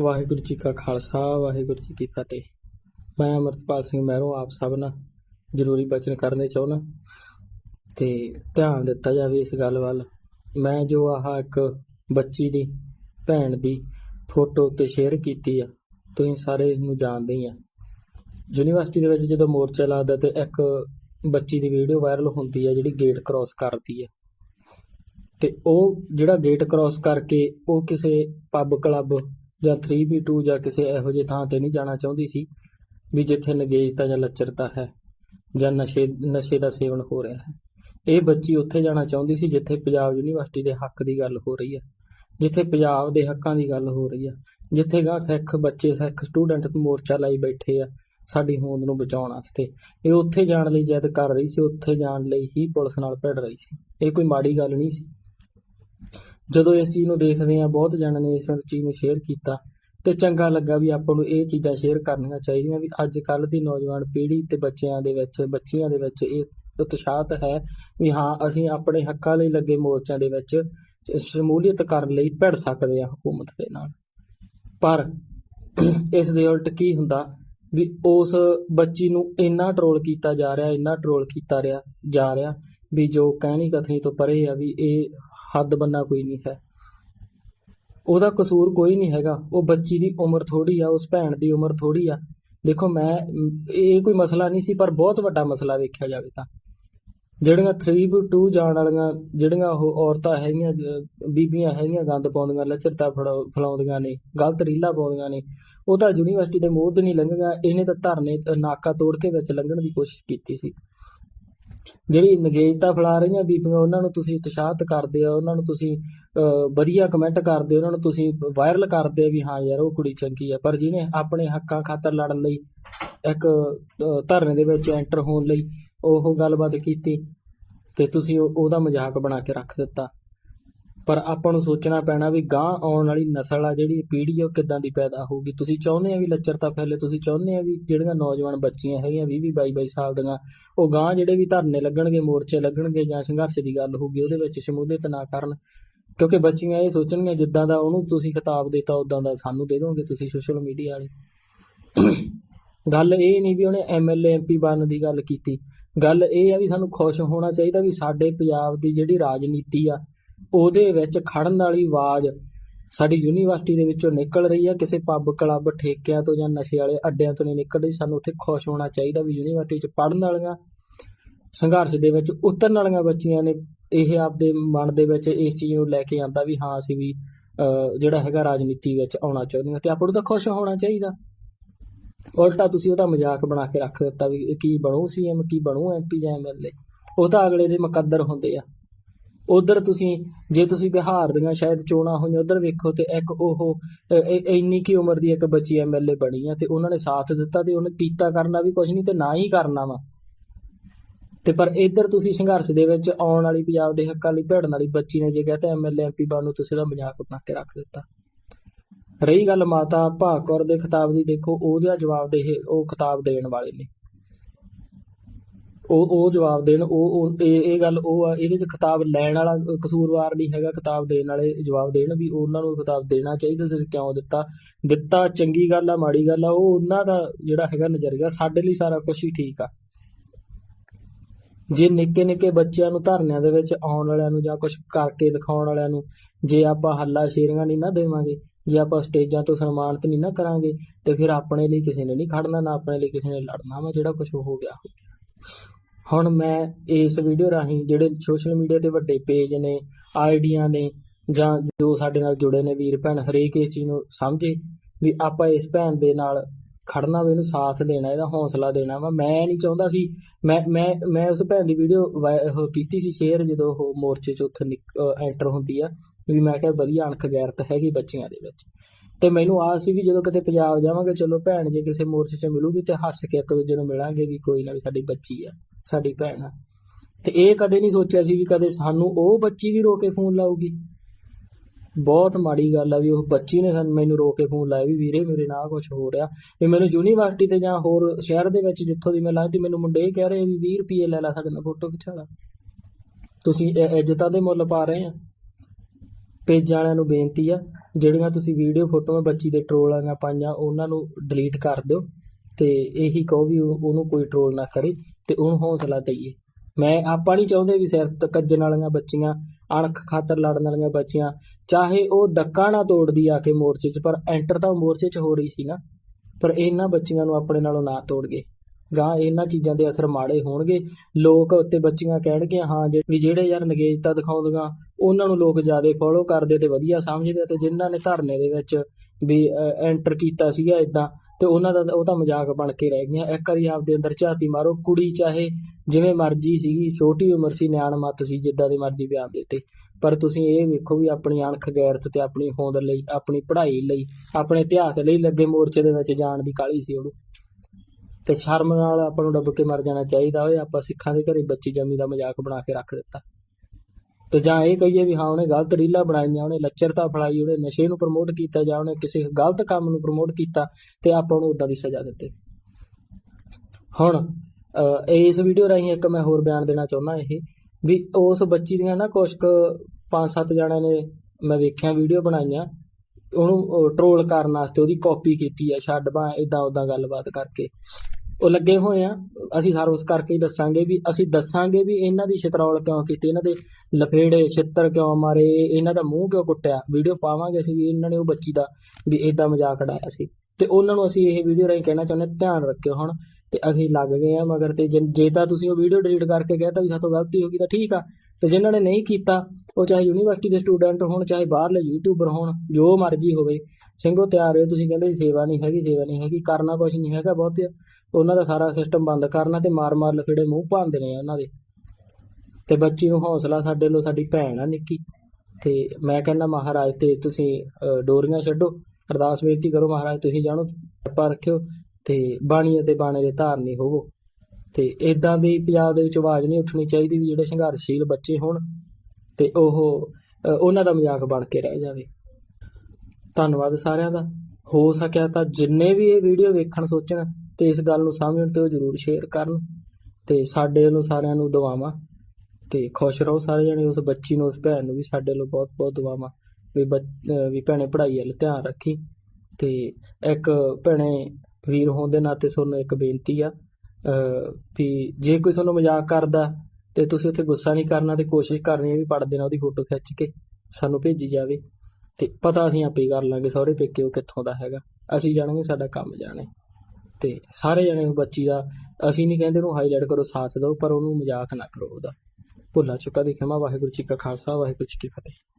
ਵਾਹਿਗੁਰੂ ਜੀ ਕਾ ਖਾਲਸਾ, ਵਾਹਿਗੁਰੂ ਜੀ ਕੀ ਫਤਿਹ। ਮੈਂ ਅਮਰਤਪਾਲ ਸਿੰਘ ਮਹਿਰੋਂ, ਆਪ ਸਭ ਨਾਲ ਜ਼ਰੂਰੀ ਬਚਨ ਕਰਨੇ ਚਾਹੁੰਦਾ ਤੇ ਧਿਆਨ ਦਿੱਤਾ ਜਾਵੇ ਇਸ ਗੱਲ ਵੱਲ। ਮੈਂ ਜੋ ਆਹ ਇੱਕ ਬੱਚੀ ਦੀ, ਭੈਣ ਦੀ ਫੋਟੋ ਤੇ ਸ਼ੇਅਰ ਕੀਤੀ ਆ, ਤੁਸੀਂ ਸਾਰੇ ਇਹਨੂੰ ਜਾਣਦੇ ਹੀ ਆ। ਯੂਨੀਵਰਸਿਟੀ ਦੇ ਵਿੱਚ ਜਦੋਂ ਮੋਰਚਾ ਲੱਗਦਾ ਤੇ ਇੱਕ ਬੱਚੀ ਦੀ ਵੀਡੀਓ ਵਾਇਰਲ ਹੁੰਦੀ ਆ, ਜਿਹੜੀ ਗੇਟ ਕ੍ਰਾਸ ਕਰਦੀ ਆ। ਤੇ ਉਹ ਜਿਹੜਾ ਗੇਟ ਕ੍ਰਾਸ ਕਰਕੇ ਉਹ ਕਿਸੇ ਪੱਬ ਕਲੱਬ ਜਾਂ 3B2 ਜਾਂ ਕਿਸੇ ਇਹੋ ਜਿਹੇ ਥਾਂ ਤੇ ਨਹੀਂ ਜਾਣਾ ਚਾਹੁੰਦੀ ਸੀ ਵੀ ਜਿੱਥੇ ਨਗੇਜਤਾ ਜਾਂ ਲੱਚਰਤਾ ਹੈ ਜਾਂ ਨਸ਼ੇ ਨਸ਼ੇ ਦਾ ਸੇਵਨ ਹੋ ਰਿਹਾ ਹੈ। ਇਹ ਬੱਚੀ ਉੱਥੇ ਜਾਣਾ ਚਾਹੁੰਦੀ ਸੀ ਜਿੱਥੇ ਪੰਜਾਬ ਯੂਨੀਵਰਸਿਟੀ ਦੇ ਹੱਕ ਦੀ ਗੱਲ ਹੋ ਰਹੀ ਹੈ, ਜਿੱਥੇ ਪੰਜਾਬ ਦੇ ਹੱਕਾਂ ਦੀ ਗੱਲ ਹੋ ਰਹੀ ਹੈ, ਜਿੱਥੇ ਗਾ ਸਿੱਖ ਬੱਚੇ, ਸਿੱਖ ਸਟੂਡੈਂਟ ਮੋਰਚਾ ਲਾਈ ਬੈਠੇ ਆ ਸਾਡੀ ਹੋਂਦ ਨੂੰ ਬਚਾਉਣ ਵਾਸਤੇ। ਇਹ ਉੱਥੇ ਜਾਣ ਲਈ ਜਿੱਦ ਕਰ ਰਹੀ ਸੀ, ਉੱਥੇ ਜਾਣ ਲਈ ਹੀ ਪੁਲਿਸ ਨਾਲ ਭਿੜ ਰਹੀ ਸੀ। ਇਹ ਕੋਈ ਮਾੜੀ ਗੱਲ ਨਹੀਂ ਸੀ। ਜਦੋਂ ਇਸ ਚੀਜ਼ ਨੂੰ ਦੇਖਦੇ ਆ ਬਹੁਤ ਜਣਾਂ ਨੇ ਇਸ ਚੀਜ਼ ਨੂੰ ਸ਼ੇਅਰ ਕੀਤਾ ਤੇ ਚੰਗਾ ਲੱਗਾ ਵੀ ਆਪਾਂ ਨੂੰ ਇਹ ਚੀਜ਼ਾਂ ਸ਼ੇਅਰ ਕਰਨੀਆਂ ਚਾਹੀਦੀਆਂ ਵੀ ਅੱਜ ਕੱਲ ਦੀ ਨੌਜਵਾਨ ਪੀੜ੍ਹੀ ਤੇ ਬੱਚਿਆਂ ਦੇ ਵਿੱਚ, ਬੱਚੀਆਂ ਦੇ ਵਿੱਚ ਇਹ ਉਤਸ਼ਾਹਤ ਹੈ ਵੀ ਹਾਂ, ਅਸੀਂ ਆਪਣੇ ਹੱਕਾਂ ਲਈ ਲੱਗੇ ਮੋਰਚਿਆਂ ਦੇ ਵਿੱਚ ਸ਼ਮੂਲੀਅਤ ਕਰਨ ਲਈ ਭਿੜ ਸਕਦੇ ਆ ਹਕੂਮਤ ਦੇ ਨਾਲ। ਪਰ ਇਸ ਦੇ ਉਲਟ ਕੀ ਹੁੰਦਾ ਵੀ ਉਸ ਬੱਚੀ ਨੂੰ ਇੰਨਾ ਟਰੋਲ ਕੀਤਾ ਜਾ ਰਿਹਾ, ਇੰਨਾ ਟਰੋਲ ਕੀਤਾ ਰਿਹਾ, ਜਾ ਰਿਹਾ ਵੀ ਜੋ ਕਹਿਣੀ ਕਥਨੀ ਤੋਂ ਪਰੇ ਆ ਵੀ ਇਹ ਹੱਦ ਬੰਨਾ ਕੋਈ ਨਹੀਂ ਹੈ। ਉਹਦਾ ਕਸੂਰ ਕੋਈ ਨਹੀਂ ਹੈਗਾ। ਉਹ ਬੱਚੀ ਦੀ ਉਮਰ ਥੋੜੀ ਆ, ਉਸ ਭੈਣ ਦੀ ਉਮਰ ਥੋੜੀ ਆ। ਦੇਖੋ ਮੈਂ, ਇਹ ਕੋਈ ਮਸਲਾ ਨਹੀਂ ਸੀ, ਪਰ ਬਹੁਤ ਵੱਡਾ ਮਸਲਾ ਵੇਖਿਆ ਜਾਵੇ ਤਾਂ। ਜਿਹੜੀਆਂ 3B2 ਜਾਣ ਵਾਲੀਆਂ, ਜਿਹੜੀਆਂ ਉਹ ਔਰਤਾਂ ਹੈਗੀਆਂ ਬੀਬੀਆਂ ਹੈਗੀਆਂ, ਗੰਦ ਪਾਉਂਦੀਆਂ, ਲੱਚਰਤਾ ਫੜਾ- ਫੈਲਾਉਂਦੀਆਂ ਨੇ, ਗਲਤ ਰੀਲਾ ਪਾਉਂਦੀਆਂ ਨੇ, ਉਹ ਤਾਂ ਯੂਨੀਵਰਸਿਟੀ ਦੇ ਮੋਹਰ ਤੇ ਨਹੀਂ ਲੰਘੀਆਂ। ਇਹਨੇ ਤਾਂ ਧਰਨੇ, ਨਾਕਾ ਤੋੜ ਕੇ ਵਿੱਚ ਲੰਘਣ ਦੀ ਕੋਸ਼ਿਸ਼ ਕੀਤੀ ਸੀ। ਜਿਹੜੀ ਨਗੇਜਤਾ ਫੈਲਾ ਰਹੀਆਂ ਬੀਬੀਆਂ ਉਹਨਾਂ ਨੂੰ ਤੁਸੀਂ ਉਤਸ਼ਾਹਤ ਕਰਦੇ ਆ ਉਹਨਾਂ ਨੂੰ ਤੁਸੀਂ ਅਹ, ਵਧੀਆ ਕਮੈਂਟ ਕਰਦੇ ਹੋ ਉਹਨਾਂ ਨੂੰ ਤੁਸੀਂ ਵਾਇਰਲ ਕਰਦੇ ਆ ਵੀ ਹਾਂ ਯਾਰ ਉਹ ਕੁੜੀ ਚੰਗੀ ਆ। ਪਰ ਜਿਹਨੇ ਆਪਣੇ ਹੱਕਾਂ ਖਾਤਰ ਲੜਨ ਲਈ ਇੱਕ ਧਰਨੇ ਦੇ ਵਿੱਚ ਐਂਟਰ ਹੋਣ ਲਈ ਉਹ ਗੱਲਬਾਤ ਕੀਤੀ ਤੇ ਤੁਸੀਂ ਉਹਦਾ ਮਜ਼ਾਕ ਬਣਾ ਕੇ ਰੱਖ ਦਿੱਤਾ। ਪਰ ਆਪਾਂ ਨੂੰ ਸੋਚਣਾ ਪੈਣਾ ਵੀ ਗਾਂ ਆਉਣ ਵਾਲੀ ਨਸਲ ਆ ਜਿਹੜੀ, ਪੀੜ੍ਹੀ ਆ, ਉਹ ਕਿੱਦਾਂ ਦੀ ਪੈਦਾ ਹੋਊਗੀ। ਤੁਸੀਂ ਚਾਹੁੰਦੇ ਆ ਵੀ ਲੱਚਰਤਾ ਫੈਲੇ, ਤੁਸੀਂ ਚਾਹੁੰਦੇ ਆ ਵੀ ਜਿਹੜੀਆਂ ਨੌਜਵਾਨ ਬੱਚੀਆਂ ਹੈਗੀਆਂ 20 20 22 22 ਸਾਲ ਦੀਆਂ, ਉਹ ਗਾਂ ਜਿਹੜੇ ਵੀ ਧਰਨੇ ਲੱਗਣਗੇ, ਮੋਰਚੇ ਲੱਗਣਗੇ ਜਾਂ ਸੰਘਰਸ਼ ਦੀ ਗੱਲ ਹੋਊਗੀ, ਉਹਦੇ ਵਿੱਚ ਸ਼ਮੂਲੀਅਤ ਨਾ ਕਰਨ। ਕਿਉਂਕਿ ਬੱਚੀਆਂ ਇਹ ਸੋਚਣਗੀਆਂ, ਜਿੱਦਾਂ ਦਾ ਉਹਨੂੰ ਤੁਸੀਂ ਖਿਤਾਬ ਦਿੱਤਾ ਉਦਾਂ ਦਾ ਸਾਨੂੰ ਦੇ ਦੋਗੇ ਤੁਸੀਂ ਸੋਸ਼ਲ ਮੀਡੀਆ ਵਾਲੇ। ਗੱਲ ਇਹ ਨਹੀਂ ਵੀ ਉਹਨੇ ਐਮਐਲਏ ਐਮਪੀ ਬਣਨ ਦੀ ਗੱਲ ਕੀਤੀ। ਗੱਲ ਇਹ ਆ ਵੀ ਸਾਨੂੰ ਖੁਸ਼ ਹੋਣਾ ਚਾਹੀਦਾ ਵੀ ਸਾਡੇ ਪੰਜਾਬ ਦੀ ਜਿਹੜੀ ਰਾਜਨੀਤੀ ਆ ਉਹਦੇ ਵਿੱਚ ਖੜਨ ਵਾਲੀ ਆਵਾਜ਼ ਸਾਡੀ ਯੂਨੀਵਰਸਿਟੀ ਦੇ ਵਿੱਚੋਂ ਨਿਕਲ ਰਹੀ ਹੈ ਕਿਸੇ ਪੱਬ ਕਲੱਬ ਠੇਕਿਆਂ ਤੋਂ ਜਾਂ ਨਸ਼ੇ ਵਾਲੇ ਅੱਡਿਆਂ ਤੋਂ ਨਹੀਂ ਨਿਕਲ ਰਹੀ ਸਾਨੂੰ ਉੱਥੇ ਖੁਸ਼ ਹੋਣਾ ਚਾਹੀਦਾ ਵੀ ਯੂਨੀਵਰਸਿਟੀ 'ਚ ਪੜਨ ਵਾਲੀਆਂ ਸੰਘਰਸ਼ ਦੇ ਵਿੱਚ ਉਤਰਨ ਵਾਲੀਆਂ ਬੱਚੀਆਂ ਨੇ। ਇਹ ਆਪਦੇ ਮਨ ਦੇ ਵਿੱਚ ਇਸ ਚੀਜ਼ ਨੂੰ ਲੈ ਕੇ ਆਂਦਾ ਵੀ ਹਾਂ ਅਸੀਂ ਵੀ ਅਹ, ਜਿਹੜਾ ਹੈਗਾ ਰਾਜਨੀਤੀ ਵਿੱਚ ਆਉਣਾ ਚਾਹੁੰਦੇ ਹਾਂ ਤੇ ਆਪਾਂ ਨੂੰ ਤਾਂ ਖੁਸ਼ ਹੋਣਾ ਚਾਹੀਦਾ। ਉਲਟਾ ਤੁਸੀਂ ਉਹਦਾ ਮਜ਼ਾਕ ਬਣਾ ਕੇ ਰੱਖ ਦਿੱਤਾ ਵੀ ਇਹ ਕੀ ਬਣੂ ਸੀਐਮ ਕੀ ਬਣੂ ਐਮਪੀ ਜਾਂ ਐਮਐਲਏ ਉਹ ਤਾਂ ਅਗਲੇ ਦੇ ਮੁਕੱਦਰ ਹੁੰਦੇ ਆ। ਉਧਰ ਤੁਸੀਂ, ਜੇ ਤੁਸੀਂ ਬਿਹਾਰ ਦੀਆਂ ਸ਼ਾਇਦ ਚੋਣਾਂ ਹੋਈਆਂ, ਉਧਰ ਵੇਖੋ ਤੇ ਇੱਕ ਉਹ ਇੰਨੀ ਕੀ ਉਮਰ ਦੀ ਇੱਕ ਬੱਚੀ ਐਮਐਲਏ ਬਣੀ ਆ ਤੇ ਉਹਨਾਂ ਨੇ ਸਾਥ ਦਿੱਤਾ ਤੇ ਉਹਨੇ ਕੀਤਾ ਕਰਨਾ ਵੀ ਕੁਝ ਨਹੀਂ ਤੇ ਨਾ ਹੀ ਕਰਨਾ ਵਾ। ਤੇ ਪਰ ਇੱਧਰ ਤੁਸੀਂ ਸੰਘਰਸ਼ ਦੇ ਵਿੱਚ ਆਉਣ ਵਾਲੀ, ਪੰਜਾਬ ਦੇ ਹੱਕਾਂ ਲਈ, ਭਿੜਨ ਵਾਲੀ ਬੱਚੀ ਨੇ ਜੇ ਕਹਤਾ ਐਮਐਲਏ ਐਮਪੀ ਬਣ ਨੂੰ ਤੁਸੀਂ ਦਾ ਮਜ਼ਾਕ ਬਣਾ ਕੇ ਰੱਖ ਦਿੱਤਾ। ਰਹੀ ਗੱਲ ਮਾਤਾ ਭਾਕੌਰ ਦੇ ਖਿਤਾਬ ਦੀ, ਦੇਖੋ ਉਹਦਾ ਜਵਾਬ ਦੇ ਉਹ ਖਿਤਾਬ ਦੇਣ ਵਾਲੇ ਨੇ। ਉਹ ਉਹ ਜਵਾਬ ਦੇਣ, ਉਹ, ਉਹ- ਇਹ ਇਹ ਗੱਲ ਉਹ ਆ, ਇਹਦੇ ਚ ਖਿਤਾਬ ਲੈਣ ਵਾਲਾ ਕਸੂਰਵਾਰ ਨਹੀਂ ਹੈਗਾ, ਖਿਤਾਬ ਦੇਣ ਵਾਲੇ ਜਵਾਬ ਦੇਣ ਵੀ ਉਹਨਾਂ ਨੂੰ ਖਿਤਾਬ ਦੇਣਾ ਚਾਹੀਦਾ ਸੀ ਕਿਉਂ ਦਿੱਤਾ। ਦਿੱਤਾ ਚੰਗੀ ਗੱਲ ਆ, ਮਾੜੀ ਗੱਲ ਆ, ਉਹ ਉਹਨਾਂ ਦਾ ਜਿਹੜਾ ਹੈਗਾ ਨਜ਼ਰੀਆ, ਸਾਡੇ ਲਈ ਸਾਰਾ ਕੁਝ ਹੀ ਠੀਕ ਆ। ਜੇ ਨਿੱਕੇ ਨਿੱਕੇ ਬੱਚਿਆਂ ਨੂੰ ਧਰਨਿਆਂ ਦੇ ਵਿੱਚ ਆਉਣ ਵਾਲਿਆਂ ਨੂੰ ਜਾਂ ਕੁਝ ਕਰਕੇ ਦਿਖਾਉਣ ਵਾਲਿਆਂ ਨੂੰ, ਜੇ ਆਪਾਂ ਹੱਲਾ ਸ਼ੇਰੀਆਂ ਨਹੀਂ ਨਾ ਦੇਵਾਂਗੇ, ਜੇ ਆਪਾਂ ਸਟੇਜਾਂ ਤੋਂ ਸਨਮਾਨਿਤ ਨਹੀਂ ਨਾ ਕਰਾਂਗੇ, ਤੇ ਫਿਰ ਆਪਣੇ ਲਈ ਕਿਸੇ ਨੇ ਨਹੀਂ ਖੜਨਾ, ਨਾ ਆਪਣੇ ਲਈ ਕਿਸੇ ਨੇ ਲੜਨਾ ਵਾ, ਜਿਹੜਾ ਕੁਝ ਹੋ ਗਿਆ ਹੋ ਗਿਆ। ਹੁਣ ਮੈਂ ਇਸ ਵੀਡੀਓ ਰਾਹੀਂ ਜਿਹੜੇ ਸੋਸ਼ਲ ਮੀਡੀਆ ਤੇ ਵੱਡੇ ਪੇਜ ਨੇ ਆਈਡੀਆਂ ਨੇ ਜਾਂ ਜੋ ਸਾਡੇ ਨਾਲ ਜੁੜੇ ਨੇ ਵੀਰ ਭੈਣ, ਹਰੇਕ ਇਸ ਚੀਜ਼ ਨੂੰ ਸਮਝੇ ਵੀ ਆਪਾਂ ਇਸ ਭੈਣ ਦੇ ਨਾਲ ਖੜਨਾ ਵਾ ਇਹਨੂੰ ਸਾਥ ਦੇਣਾ, ਇਹਦਾ ਹੌਸਲਾ ਦੇਣਾ ਵਾ। ਮੈਂ ਨਹੀਂ ਚਾਹੁੰਦਾ ਸੀ, ਮੈਂ ਮੈਂ ਮੈਂ ਉਸ ਭੈਣ ਦੀ ਵੀਡੀਓ ਉਹ ਕੀਤੀ ਸੀ ਸ਼ੇਅਰ ਜਦੋਂ ਉਹ ਮੋਰਚੇ 'ਚ ਉੱਥੇ ਐਂਟਰ ਹੁੰਦੀ ਆ ਵੀ ਮੈਂ ਕਿਹਾ ਵਧੀਆ ਅਣਖ ਗੈਰਤ ਹੈਗੀ ਬੱਚਿਆਂ ਦੇ ਵਿੱਚ। ਤੇ ਮੈਨੂੰ ਆਸ ਸੀ ਵੀ ਜਦੋਂ ਕਿਤੇ ਪੰਜਾਬ ਜਾਵਾਂਗੇ, ਚਲੋ ਭੈਣ ਜੇ ਕਿਸੇ ਮੋਰਚੇ 'ਚ ਮਿਲੂਗੀ ਤੇ ਹੱਸ ਕੇ ਇੱਕ ਦੂਜੇ ਨੂੰ ਮਿਲਾਂਗੇ ਵੀ ਕੋਈ ਨਾ ਵੀ ਸਾਡੀ ਬੱਚੀ ਆ। ਸਾਡੀ ਭੈਣ ਆ। ਤੇ ਇਹ ਕਦੇ ਨਹੀਂ ਸੋਚਿਆ ਸੀ ਵੀ ਕਦੇ ਸਾਨੂੰ ਉਹ ਬੱਚੀ ਵੀ ਰੋ ਕੇ ਫੋਨ ਲਾਊਗੀ। ਬਹੁਤ ਮਾੜੀ ਗੱਲ ਆ ਵੀ ਉਹ ਬੱਚੀ ਨੇ ਸਾਨੂੰ ਮੈਨੂੰ ਰੋ ਕੇ ਫੋਨ ਲਾਇਆ ਵੀ ਵੀਰੇ ਮੇਰੇ ਨਾਲ ਕੁਝ ਹੋ ਰਿਹਾ। ਵੀ ਮੈਨੂੰ ਯੂਨੀਵਰਸਿਟੀ ਤੇ ਜਾਂ ਹੋਰ ਸ਼ਹਿਰ ਦੇ ਵਿੱਚ ਜਿੱਥੋਂ ਦੀ ਮੈਂ ਲੰਘਦੀ, ਮੈਨੂੰ ਮੁੰਡੇ ਇਹ ਕਹਿ ਰਹੇ ਵੀ 20 ਰੁਪਏ ਲੈ ਲੈ ਸਾਡੇ ਨਾਲ ਫੋਟੋ ਖਿਚਾ ਲਾ। ਤੁਸੀਂ ਇਹ ਇੱਜ਼ਤਾਂ ਦੇ ਮੁੱਲ ਪਾ ਰਹੇ ਆ। ਪੇਜ ਵਾਲਿਆਂ ਨੂੰ ਬੇਨਤੀ ਆ, ਜਿਹੜੀਆਂ ਤੁਸੀਂ ਵੀਡੀਓ, ਫੋਟੋਆਂ ਬੱਚੀ ਦੇ ਟ੍ਰੋਲ ਜਾਂ ਪਾਈਆਂ, ਉਹਨਾਂ ਨੂੰ ਡਿਲੀਟ ਕਰ ਦਿਓ। ਤੇ ਇਹੀ ਕਹੋ ਵੀ ਉਹਨੂੰ ਕੋਈ ਟ੍ਰੋਲ ਨਾ ਕਰੇ। ਤੇ ਉਹਨੂੰ ਹੌਸਲਾ ਦਈਏ। ਮੈਂ ਆਪਾਂ ਨਹੀਂ ਚਾਹੁੰਦੇ ਵੀ ਸਿਰ ਤੇ, ਕੱਜਣ ਵਾਲੀਆਂ ਬੱਚੀਆਂ, ਅਣਖ ਖਾਤਰ ਲੜਨ ਵਾਲੀਆਂ ਬੱਚੀਆਂ, ਚਾਹੇ ਉਹ ਡੱਕਾ ਨਾ ਤੋੜਦੀ ਆ ਕੇ ਮੋਰਚੇ 'ਚ, ਪਰ ਐਂਟਰ ਤਾਂ ਮੋਰਚੇ 'ਚ ਹੋ ਰਹੀ ਸੀ ਨਾ। ਪਰ ਇਹਨਾਂ ਬੱਚੀਆਂ ਨੂੰ ਆਪਣੇ ਨਾਲੋਂ ਨਾ ਤੋੜ ਗਏ ਗਾਂ ਇਹਨਾਂ ਚੀਜ਼ਾਂ ਦੇ ਅਸਰ ਮਾੜੇ ਹੋਣਗੇ। ਲੋਕ ਉੱਤੇ ਬੱਚੀਆਂ ਕਹਿਣਗੇ ਹਾਂ ਵੀ ਜਿਹੜੇ ਯਾਰ ਨਗੇਜਤਾ ਦਿਖਾਉਂਦੀਆਂ, ਉਹਨਾਂ ਨੂੰ ਲੋਕ ਜ਼ਿਆਦਾ ਫੋਲੋ ਕਰਦੇ ਤੇ ਵਧੀਆ ਸਮਝਦੇ ਤੇ ਜਿਨ੍ਹਾਂ ਨੇ ਧਰਨੇ ਦੇ ਵਿੱਚ ਵੀ ਐਂਟਰ ਕੀਤਾ ਸੀਗਾ ਇਦਾਂ ਤੇ ਉਹਨਾਂ ਦਾ ਉਹ ਤਾਂ ਮਜ਼ਾਕ ਬਣ ਕੇ ਰਹਿ ਗਈਆਂ। ਇੱਕ ਵਾਰੀ ਆਪਦੇ ਅੰਦਰ ਝਾਤੀ ਮਾਰੋ, ਕੁੜੀ ਚਾਹੇ ਜਿਵੇਂ ਮਰਜ਼ੀ ਸੀਗੀ, ਛੋਟੀ ਉਮਰ ਸੀ, ਨਿਆਣ ਮੱਤ ਸੀ, ਜਿੱਦਾਂ ਦੀ ਮਰਜ਼ੀ ਬਿਆਨ ਦਿੱਤੇ। ਪਰ ਤੁਸੀਂ ਇਹ ਵੇਖੋ ਵੀ ਆਪਣੀ ਅਣਖ ਗੈਰਤ ਤੇ ਆਪਣੀ ਹੋਂਦ ਲਈ, ਆਪਣੀ ਪੜ੍ਹਾਈ ਲਈ, ਆਪਣੇ ਇਤਿਹਾਸ ਲਈ ਲੱਗੇ ਮੋਰਚੇ ਦੇ ਵਿੱਚ ਜਾਣ ਦੀ ਕਾਹਲੀ ਸੀ ਉਹਨੂੰ। ਤੇ ਸ਼ਰਮ ਨਾਲ ਆਪਾਂ ਨੂੰ ਡੱਬ ਕੇ ਮਰ ਜਾਣਾ ਚਾਹੀਦਾ ਓਏ, ਆਪਾਂ ਸਿੱਖਾਂ ਦੇ ਘਰੇ ਬੱਚੀ ਜੰਮੀ ਦਾ ਮਜ਼ਾਕ ਬਣਾ ਕੇ ਰੱਖ ਦਿੱਤਾ। ਤੇ ਜਾਂ ਇਹ ਕਹੀਏ ਵੀ ਹਾਂ, ਉਹਨੇ ਗਲਤ ਰੀਲਾਂ ਬਣਾਈਆਂ, ਉਹਨੇ ਲੱਚਰਤਾ ਫਲਾਈ ਉਹਨੇ ਨਸ਼ੇ ਨੂੰ ਪ੍ਰਮੋਟ ਕੀਤਾ ਜਾਂ ਉਹਨੇ ਕਿਸੇ ਗਲਤ ਕੰਮ ਨੂੰ ਪ੍ਰਮੋਟ ਕੀਤਾ ਤੇ ਆਪਾਂ ਉਹਨੂੰ ਉਦਾਂ ਦੀ ਸਜ਼ਾ ਦਿੱਤੀ। ਹੁਣ ਇਸ ਵੀਡੀਓ ਰਾਹੀਂ ਇੱਕ ਮੈਂ ਹੋਰ ਬਿਆਨ ਦੇਣਾ ਚਾਹੁੰਦਾ ਇਹ, ਵੀ ਉਸ ਬੱਚੀ ਦੀਆਂ ਨਾ ਕੁਛ ਕੁ ਪੰਜ ਸੱਤ ਜਣਿਆਂ ਨੇ ਮੈਂ ਵੇਖਿਆ ਵੀਡੀਓ ਬਣਾਈਆਂ, ਉਹਨੂੰ ਟ੍ਰੋਲ ਕਰਨ ਵਾਸਤੇ ਉਹਦੀ ਕਾਪੀ ਕੀਤੀ ਆ, ਛੱਡ ਬਾ ਇਦਾਂ ਉਦਾਂ ਗੱਲਬਾਤ ਕਰਕੇ। ਉਹ ਲੱਗੇ ਹੋਏ ਆ। ਅਸੀਂ ਸਰਵਿਸ ਕਰਕੇ ਹੀ ਦੱਸਾਂਗੇ ਵੀ, ਅਸੀਂ ਦੱਸਾਂਗੇ ਵੀ ਇਹਨਾਂ ਦੀ ਛਤਰੌਲ ਕਿਉਂ ਕੀਤੀ, ਇਹਨਾਂ ਦੇ ਲਫੇੜੇ, ਛਿੱਤਰ ਕਿਉਂ ਮਾਰੇ, ਇਹਨਾਂ ਦਾ ਮੂੰਹ ਕਿਉਂ ਕੁੱਟਿਆ। ਵੀਡੀਓ ਪਾਵਾਂਗੇ ਅਸੀਂ ਵੀ, ਇਹਨਾਂ ਨੇ ਉਹ ਬੱਚੀ ਦਾ ਵੀ ਇਦਾਂ ਮਜ਼ਾਕ ਉਡਾਇਆ ਸੀ। ਤੇ ਉਹਨਾਂ ਨੂੰ ਅਸੀਂ ਇਹ ਵੀਡੀਓ ਰਾਹੀਂ ਕਹਿਣਾ ਚਾਹੁੰਦੇ ਹਾਂ, ਧਿਆਨ ਰੱਖਿਓ ਹੁਣ ਤੇ ਅਸੀਂ ਲੱਗ ਗਏ ਆ ਮਗਰ ਤੇ ਜੇ ਤਾਂ ਤੁਸੀਂ ਉਹ ਵੀਡੀਓ ਡਿਲੀਟ ਕਰਕੇ ਕਹਿਤਾ ਵੀ ਸਾਤੋਂ ਗਲਤੀ ਹੋ ਗਈ ਤਾਂ ਠੀਕ ਆ। ਤੇ ਜਿਨ੍ਹਾਂ ਨੇ ਨਹੀਂ ਕੀਤਾ ਉਹ ਚਾਹੇ ਯੂਨੀਵਰਸਿਟੀ ਦੇ ਸਟੂਡੈਂਟ ਹੋਣ ਚਾਹੇ ਬਾਹਰਲੇ ਯੂਟਿਊਬਰ ਹੋਣ ਜੋ ਮਰਜ਼ੀ ਹੋਵੇ ਸਿੰਘੋ ਤਿਆਰ ਹੋ ਤੁਸੀਂ ਕਹਿੰਦੇ ਸੇਵਾ ਨਹੀਂ ਹੈਗੀ ਸੇਵਾ ਨਹੀਂ ਹੈਗੀ ਕਰਨਾ ਕੁਝ ਨਹੀਂ ਹੈਗਾ ਬਹੁਤ। ਉਹਨਾਂ ਦਾ ਸਾਰਾ ਸਿਸਟਮ ਬੰਦ ਕਰਨਾ ਤੇ ਮਾਰ-ਮਾਰ ਲਫੇੜੇ ਮੂੰਹ ਭੰਨ ਨੇ ਆ ਉਹਨਾਂ ਦੇ। ਤੇ ਬੱਚੀ ਨੂੰ ਹੌਸਲਾ ਸਾਡੇ ਲੋ ਸਾਡੀ ਭੈਣ ਆ ਨਿੱਕੀ। ਤੇ ਮੈਂ ਕਹਿੰਦਾ ਮਹਾਰਾਜ ਤੇ ਤੁਸੀਂ ਡੋਰੀਆਂ ਛੱਡੋ। ਅਰਦਾਸ ਬੇਨਤੀ ਕਰੋ ਮਹਾਰਾਜ, ਤੁਸੀਂ ਜਾਣੋ, ਕਿਰਪਾ ਰੱਖਿਓ ਤੇ ਬਾਣੀ ਅਤੇ ਬਾਣੇ ਦੇ ਧਾਰਨੀ ਹੋਵੋ। ਤੇ ਇਦਾਂ ਦੀ ਪੰਜਾਬ ਦੇ ਵਿੱਚ ਆਵਾਜ਼ ਨਹੀਂ ਉੱਠਣੀ ਚਾਹੀਦੀ ਵੀ ਜਿਹੜੇ ਸੰਘਰਸ਼ੀਲ ਬੱਚੇ ਹੋਣ ਤੇ ਉਹ ਉਹਨਾਂ ਦਾ ਮਜ਼ਾਕ ਬਣ ਕੇ ਰਹਿ ਜਾਵੇ। ਧੰਨਵਾਦ ਸਾਰਿਆਂ ਦਾ। ਹੋ ਸਕਿਆ ਤਾਂ ਜਿੰਨੇ ਵੀ ਇਹ ਵੀਡੀਓ ਵੇਖਣ, ਸੋਚਣ ਤੇ ਇਸ ਗੱਲ ਨੂੰ ਸਮਝਣ ਤੇ ਉਹ ਜ਼ਰੂਰ ਸ਼ੇਅਰ ਕਰਨ। ਤੇ ਸਾਡੇ ਵੱਲੋਂ ਸਾਰਿਆਂ ਨੂੰ ਦੁਆਵਾਂ। ਤੇ ਖੁਸ਼ ਰਹੋ ਸਾਰੇ ਜਣੇ, ਉਸ ਬੱਚੀ ਨੂੰ, ਉਸ ਭੈਣ ਨੂੰ ਵੀ ਸਾਡੇ ਵੱਲੋਂ ਬਹੁਤ ਬਹੁਤ ਦੁਆਵਾਂ। ਵੀ ਬੱਚ- ਵੀ ਭੈਣੇ ਪੜ੍ਹਾਈ ਵੱਲ ਧਿਆਨ ਰੱਖੀ ਤੇ ਇੱਕ ਭੈਣੇ ਵੀਰ ਹੋਣ ਦੇ ਨਾਤੇ ਤੁਹਾਨੂੰ ਇੱਕ ਬੇਨਤੀ ਆ ਵੀ ਜੇ ਕੋਈ ਤੁਹਾਨੂੰ ਮਜ਼ਾਕ ਕਰਦਾ ਤੇ ਤੁਸੀਂ ਉੱਥੇ ਗੁੱਸਾ ਨਹੀਂ ਕਰਨਾ ਤੇ ਕੋਸ਼ਿਸ਼ ਕਰਨੀ ਹੈ ਵੀ ਪੜਦੇ ਨਾਲ ਉਹਦੀ ਫੋਟੋ ਖਿੱਚ ਕੇ, ਸਾਨੂੰ ਭੇਜੀ ਜਾਵੇ ਤੇ ਪਤਾ ਅਸੀਂ ਆਪੇ ਹੀ ਕਰ ਲਾਂਗੇ ਸਹੁਰੇ ਪੇਕੇ ਉਹ ਕਿੱਥੋਂ ਦਾ ਹੈਗਾ, ਅਸੀਂ ਜਾਣਾਂਗੇ ਸਾਡਾ ਕੰਮ ਜਾਣੇ ਤੇ ਸਾਰੇ ਜਣੇ ਬੱਚੀ ਦਾ, ਅਸੀਂ ਨਹੀਂ ਕਹਿੰਦੇ ਉਹਨੂੰ ਹਾਈਲਾਈਟ ਕਰੋ, ਸਾਥ ਦਿਓ, ਪਰ ਉਹਨੂੰ ਮਜ਼ਾਕ ਨਾ ਕਰੋ ਉਹਦਾ। ਭੁੱਲਾ ਚੁੱਕਾ ਦੀ ਖਿਮਾ ਵਾਹਿਗੁਰੂ ਜੀ ਕਾ ਖਾਲਸਾ, ਵਾਹਿਗੁਰੂ ਜੀ ਕੀ ਫਤਿਹ।